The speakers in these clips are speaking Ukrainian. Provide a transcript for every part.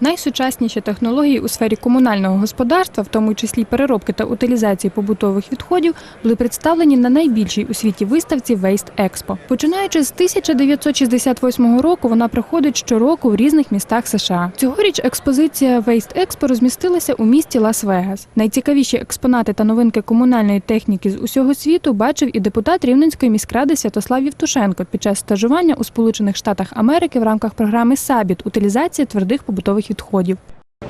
Найсучасніші технології у сфері комунального господарства, в тому числі переробки та утилізації побутових відходів, були представлені на найбільшій у світі виставці Waste Expo. Починаючи з 1968 року, вона проходить щороку в різних містах США. Цьогоріч експозиція Waste Expo розмістилася у місті Лас-Вегас. Найцікавіші експонати та новинки комунальної техніки з усього світу бачив і депутат Рівненської міськради Святослав Євтушенко під час стажування у Сполучених Штатах Америки в рамках програми Сабіт утилізація твердих побутових відходів.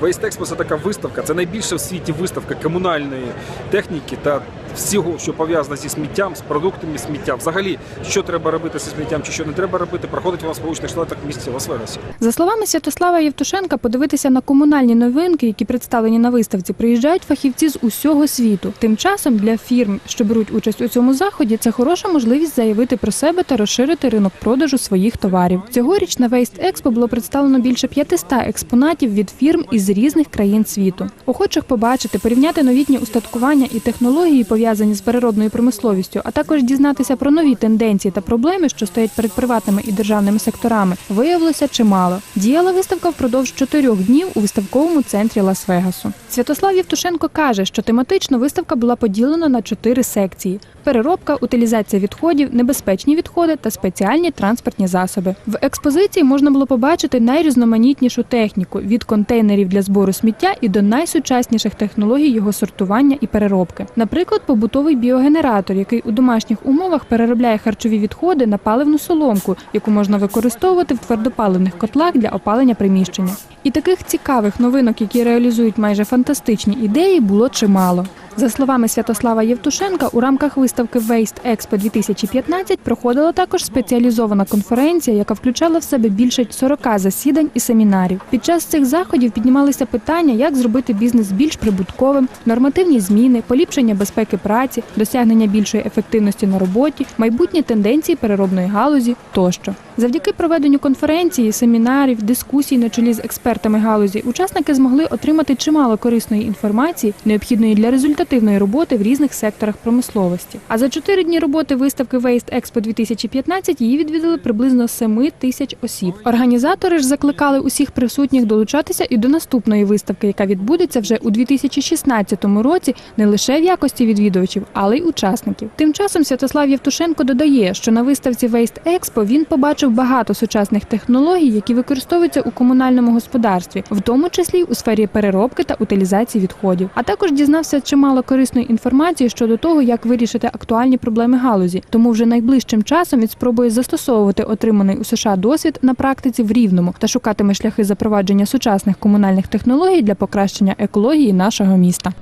Waste це така виставка, це найбільша в світі виставка комунальної техніки та всього, що пов'язано зі сміттям, з продуктами сміття. Взагалі, що треба робити зі сміттям чи що не треба робити, проходить вона в Сполучених Штатах в Лас-Вегасі. За словами Святослава Євтушенка, подивитися на комунальні новинки, які представлені на виставці, приїжджають фахівці з усього світу. Тим часом для фірм, що беруть участь у цьому заході, це хороша можливість заявити про себе та розширити ринок продажу своїх товарів. Цьогоріч на Waste Expo було представлено більше 500 експонатів від фірм із різних країн світу. Охочих побачити, порівняти новітні устаткування і технології, пов'язані з переробною промисловістю, а також дізнатися про нові тенденції та проблеми, що стоять перед приватними і державними секторами, виявилося чимало. Діяла виставка впродовж чотирьох днів у виставковому центрі Лас-Вегасу. Святослав Євтушенко каже, що тематично виставка була поділена на чотири секції: переробка, утилізація відходів, небезпечні відходи та спеціальні транспортні засоби. В експозиції можна було побачити найрізноманітнішу техніку від контейнерів для збору сміття і до найсучасніших технологій його сортування і переробки. Наприклад, побутовий біогенератор, який у домашніх умовах переробляє харчові відходи на паливну соломку, яку можна використовувати в твердопаливних котлах для опалення приміщення. І таких цікавих новинок, які реалізують майже фантастичні ідеї, було чимало. За словами Святослава Євтушенка, у рамках виставки Waste Expo 2015 проходила також спеціалізована конференція, яка включала в себе більше 40 засідань і семінарів. Під час цих заходів піднімалися питання, як зробити бізнес більш прибутковим, нормативні зміни, поліпшення безпеки праці, досягнення більшої ефективності на роботі, майбутні тенденції переробної галузі тощо. Завдяки проведенню конференції, семінарів, дискусій на чолі з експертами галузі, учасники змогли отримати чимало корисної інформації, необхідної для результативної роботи в різних секторах промисловості. А за чотири дні роботи виставки Waste Expo 2015 її відвідали приблизно 7 тисяч осіб. Організатори ж закликали усіх присутніх долучатися і до наступної виставки, яка відбудеться вже у 2016 році не лише в якості відвідувачів, але й учасників. Тим часом Святослав Євтушенко додає, що на виставці Waste Expo він побачив багато сучасних технологій, які використовуються у комунальному господарстві, в тому числі й у сфері переробки та утилізації відходів. А також дізнався чимало корисної інформації щодо того, як вирішити актуальні проблеми галузі. Тому вже найближчим часом він спробує застосовувати отриманий у США досвід на практиці в рівному та шукатиме шляхи запровадження сучасних комунальних технологій для покращення екології нашого міста.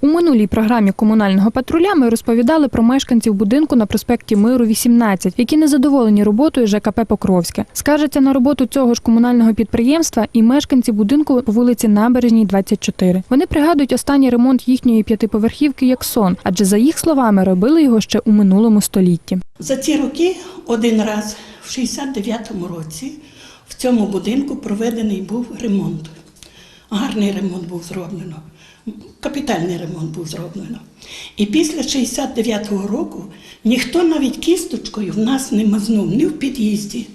У минулій програмі комунального патруля ми розповідали про мешканців будинку на проспекті Миру 18, які незадоволені роботою ЖКП Покровське. Скаржаться на роботу цього ж комунального підприємства і мешканці будинку по вулиці Набережній, 24. Вони пригадують останній ремонт їхньої п'ятиповерхівки як сон, адже за їх словами робили його ще у минулому столітті. За ці роки один раз в 69-му році в цьому будинку проведений був ремонт. Гарний ремонт був зроблено. Капітальний ремонт був зроблено. І після 69-го року ніхто навіть кісточкою в нас не мазнув ні в під'їзді,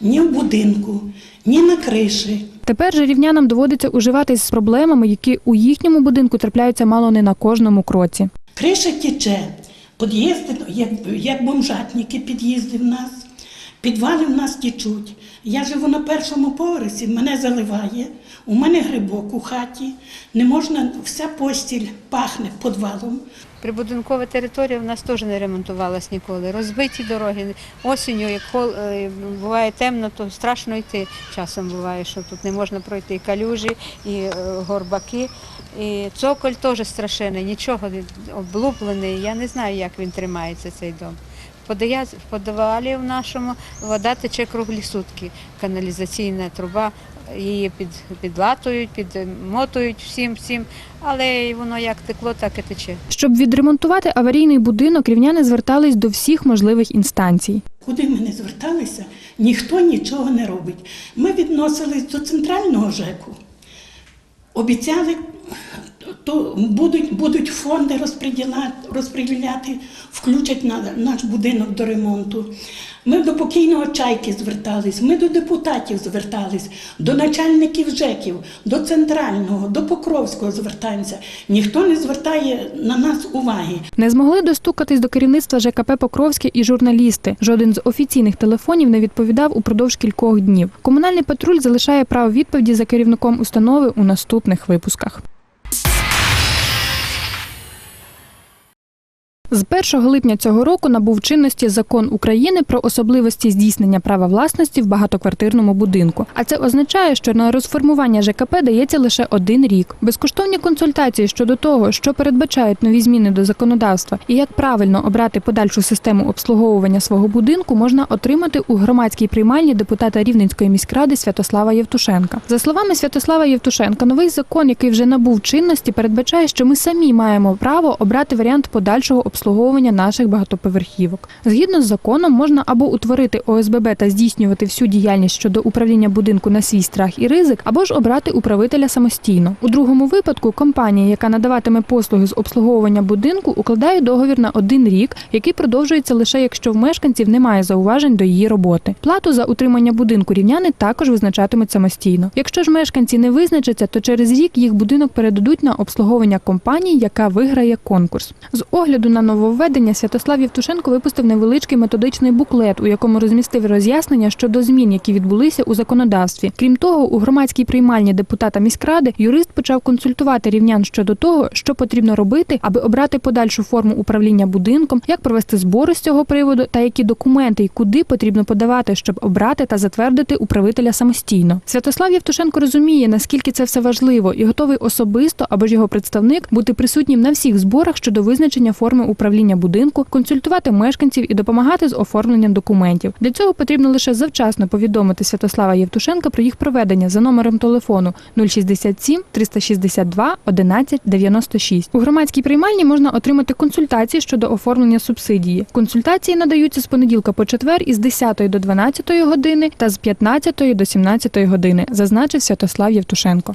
ні в будинку, ні на криші. Тепер же рівнянам доводиться уживатись з проблемами, які у їхньому будинку трапляються мало не на кожному кроці. Криша тече, під'їзди, як, як бомжатники під'їзди в нас, підвали в нас течуть. Я живу на першому поверсі, мене заливає, у мене грибок у хаті, не можна, вся постіль пахне підвалом. Прибудинкова територія в нас теж не ремонтувалась ніколи. Розбиті дороги. Осінню, як е, буває темно, то страшно йти. Часом буває, що тут не можна пройти і калюжі, і е, горбаки. І цоколь теж страшенний, нічого не облуплений. Я не знаю, як він тримається, цей дом. В подвалі в нашому вода тече круглі сутки. Каналізаційна труба, її під, підлатують, підмотують всім всім, але воно як текло, так і тече. Щоб відремонтувати аварійний будинок, рівняни звертались до всіх можливих інстанцій. Куди ми не зверталися, ніхто нічого не робить. Ми відносились до центрального ЖЕКу. Обіцяли то будуть, будуть фонди розподіляти, включать на наш будинок до ремонту. Ми до покійного чайки звертались, ми до депутатів звертались, до начальників ЖЕКів, до центрального, до Покровського звертаємося. Ніхто не звертає на нас уваги. Не змогли достукатись до керівництва ЖКП Покровське і журналісти. Жоден з офіційних телефонів не відповідав упродовж кількох днів. Комунальний патруль залишає право відповіді за керівником установи у наступних випусках. З 1 липня цього року набув чинності закон України про особливості здійснення права власності в багатоквартирному будинку. А це означає, що на розформування ЖКП дається лише один рік. Безкоштовні консультації щодо того, що передбачають нові зміни до законодавства і як правильно обрати подальшу систему обслуговування свого будинку, можна отримати у громадській приймальні депутата Рівненської міськради Святослава Євтушенка. За словами Святослава Євтушенка, новий закон, який вже набув чинності, передбачає, що ми самі маємо право обрати варіант подальшого обслуговування наших багатоповерхівок. Згідно з законом, можна або утворити ОСББ та здійснювати всю діяльність щодо управління будинку на свій страх і ризик, або ж обрати управителя самостійно. У другому випадку компанія, яка надаватиме послуги з обслуговування будинку, укладає договір на один рік, який продовжується лише якщо в мешканців немає зауважень до її роботи. Плату за утримання будинку рівняни також визначатимуть самостійно. Якщо ж мешканці не визначаться, то через рік їх будинок передадуть на обслуговування компанії, яка виграє конкурс. З огляду на нововведення Святослав Євтушенко випустив невеличкий методичний буклет, у якому розмістив роз'яснення щодо змін, які відбулися у законодавстві. Крім того, у громадській приймальні депутата міськради юрист почав консультувати рівнян щодо того, що потрібно робити, аби обрати подальшу форму управління будинком, як провести збори з цього приводу, та які документи і куди потрібно подавати, щоб обрати та затвердити управителя самостійно. Святослав Євтушенко розуміє, наскільки це все важливо, і готовий особисто або ж його представник бути присутнім на всіх зборах щодо визначення форми управління будинку, консультувати мешканців і допомагати з оформленням документів. Для цього потрібно лише завчасно повідомити Святослава Євтушенка про їх проведення за номером телефону 067 362 11 96. У громадській приймальні можна отримати консультації щодо оформлення субсидії. Консультації надаються з понеділка по четвер із 10 до 12 години та з 15 до 17 години, зазначив Святослав Євтушенко.